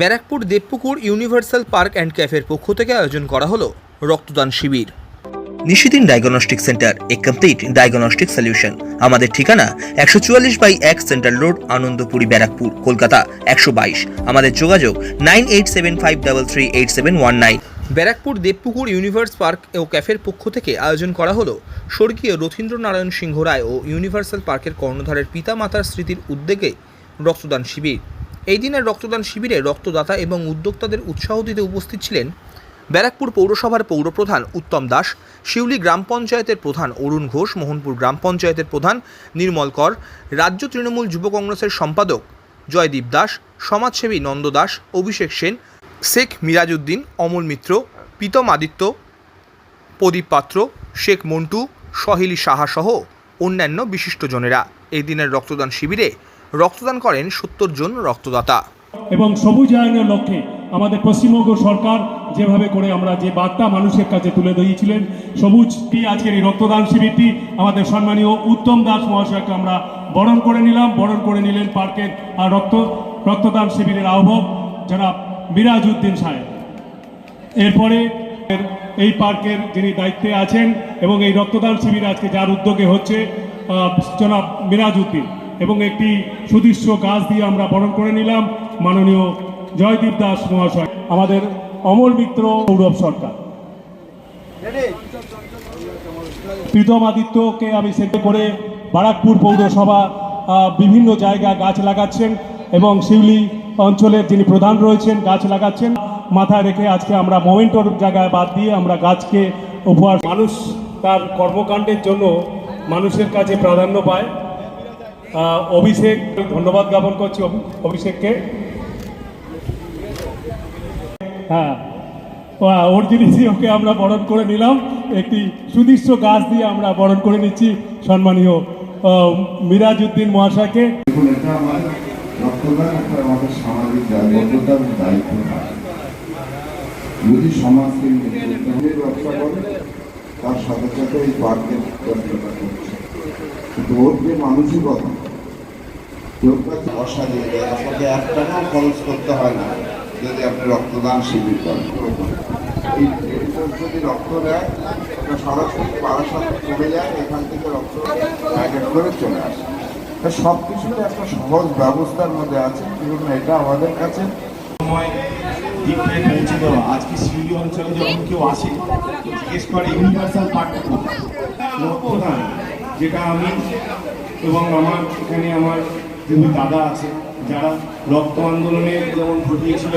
Barrackpore Debpukur universal park and ক্যাফের পক্ষ থেকে আয়োজন করা হলো রক্তদান শিবির। Nishidin diagnostic centre, a complete diagnostic solution. আমাদের ঠিকানা একশো চুয়াল্লিশ বাই এক সেন্ট্রাল রোড, আনন্দপুরি ব্যারাকপুর, কলকাতা একশো বাইশ। আমাদের যোগাযোগ nine eight seven five double three eight seven one nine. Barrackpore Debpukur universe park ও ক্যাফের পক্ষ থেকে আয়োজন করা হলো স্বর্গীয় রথীন্দ্রনারায়ণ সিংহ রায় ও ইউনিভার্সাল পার্কের কর্ণধারের পিতা মাতার স্মৃতির উদ্যোগে রক্তদান শিবির। এই দিনের রক্তদান শিবিরে রক্তদাতা এবং উদ্যোক্তাদের উৎসাহ দিতে উপস্থিত ছিলেন ব্যারাকপুর পৌরসভার পৌরপ্রধান উত্তম দাস, শিউলি গ্রাম পঞ্চায়েতের প্রধান অরুণ ঘোষ, মোহনপুর গ্রাম পঞ্চায়েতের প্রধান নির্মল কর, রাজ্য তৃণমূল যুব কংগ্রেসের সম্পাদক জয়দীপ দাস, সমাজসেবী নন্দ দাস, অভিষেক সেন, শেখ মিরাজউদ্দিন, অমল মিত্র, প্রীতম আদিত্য, প্রদীপ পাত্র, শেখ মন্টু, সহেলি সাহা সহ অন্যান্য বিশিষ্টজনেরা এই দিনের রক্তদান শিবিরে রক্তদান করেন সত্তর জন রক্তদাতা। এবং সবুজায়নের লক্ষ্যে আমাদের পশ্চিমবঙ্গ সরকার যেভাবে করে আমরা যে বার্তা মানুষের কাছে তুলে দিয়েছিলেন সবুজটি আজকের এই রক্তদান শিবিরটি আমাদের সম্মানীয় উত্তম দাস মহাশয়কে আমরা বরণ করে নিলাম। বরণ করে নিলেন পার্কের আর রক্ত, রক্তদান শিবিরের আহ্বায়ক যারা মিরাজ উদ্দিন সাহেব। এরপরে এই পার্কের যিনি দায়িত্বে আছেন এবং এই রক্তদান শিবির আজকে যার উদ্যোগে হচ্ছে জনাব মিরাজ উদ্দিন এবং একটি সুদৃশ্য গাছ দিয়ে আমরা বরণ করে নিলাম। মাননীয় জয়দীপ দাস মহাশয়, আমাদের অমল মিত্র সৌরভ সরকার। প্রীতম আদিত্যকে আমি সেন্টে করে বারাকপুর পৌরসভা বিভিন্ন জায়গায় গাছ লাগাচ্ছেন এবং শিউলি অঞ্চলের যিনি প্রধান রয়েছেন, গাছ লাগাচ্ছেন। মাথায় রেখে আজকে আমরা মোমেন্টোর জায়গায় বাদ দিয়ে আমরা গাছকে উপহার মানুষ তার কর্মকাণ্ডের জন্য মানুষের কাছে প্রাধান্য পায়। অভিষেক, ধন্যবাদ জ্ঞাপন করছি অভি- অভিষেককে। হ্যাঁ। ওর জিনিসই ওকে আমরা বরণ করে নিলাম। একটি সুদৃশ্য গাছ দিয়ে আমরা বরণ করে নিচ্ছি সম্মানীয় মিরাজ উদ্দিন মহাশয়কে। যদি সমাজকে ব্যবসা করে, তার সাথে সাথে এই পার্কের ব্যবসাটা করছে। কিন্তু ওর যে মানসিকতা কাছে দিয়ে দেয়। আপনাকে এক টাকাও খরচ করতে হয় না, যদি আপনি রক্তদান শিবির করেন। এই যদি রক্ত দেয় ওটা সরাসরি পাড়ার সাথে চলে যায়, এখান থেকে রক্ত প্যাকেট করে চলে আসে। সব কিছুতে একটা সহজ ব্যবস্থার মধ্যে আছে। কিন্তু এটা আমাদের কাছে সময় দিকটায় পৌঁছে দেওয়া। আজকে শিউলি অঞ্চলে যখন কেউ আসে জিজ্ঞেস করে, ইউনিভার্সাল পার্কটা কোথায়? রক্তদান, যেটা আমি এবং আমার, এখানে আমার দুই দাদা আছে, যারা রক্ত আন্দোলনে যেমন ঘটিয়েছিল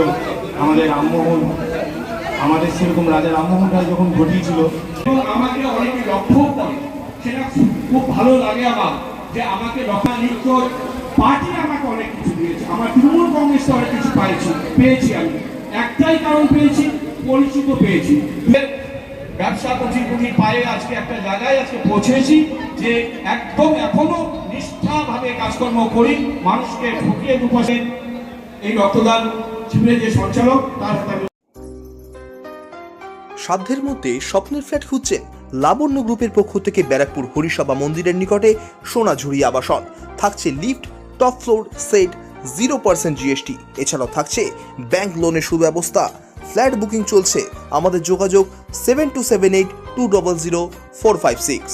আমাদের রামমোহন, আমাদের সেরকম রাজা রামমোহন রায় যখন ঘটিয়েছিল, এবং আমাকে অনেকে লক্ষ্য করে। সেটা খুব ভালো লাগে আমার, যে আমাকে লক্ষা পার্টি আমাকে অনেক কিছু দিয়েছে। আমার তৃণমূল কংগ্রেস অনেক কিছু পাইছি, পেয়েছি আমি। একটাই কারণ পেয়েছি, পরিচিত পেয়েছি। ব্যবসা কোটি কোটি পায়ে আজকে একটা জায়গায় আজকে পৌঁছেছি যে একদম এখনও নিষ্ঠাভাবে কাজকর্ম করি, মানুষকে ঠকিয়ে দুপাশে এই রক্তদান শিবিরের যে সঞ্চালক, তার সাধ্যের মধ্যে স্বপ্নের ফ্ল্যাট খুঁজছেন লাবণ্য গ্রুপের পক্ষ থেকে ব্যারাকপুর হরিসভা মন্দিরের নিকটে সোনাঝুরি আবাসন। থাকছে lift, top floor, set, zero percent GST. এছাড়াও থাকছে ব্যাংক লোনের সুব্যবস্থা। ফ্ল্যাট বুকিং চলছে। আমাদের যোগাযোগ seven two seven eight two double zero four five six.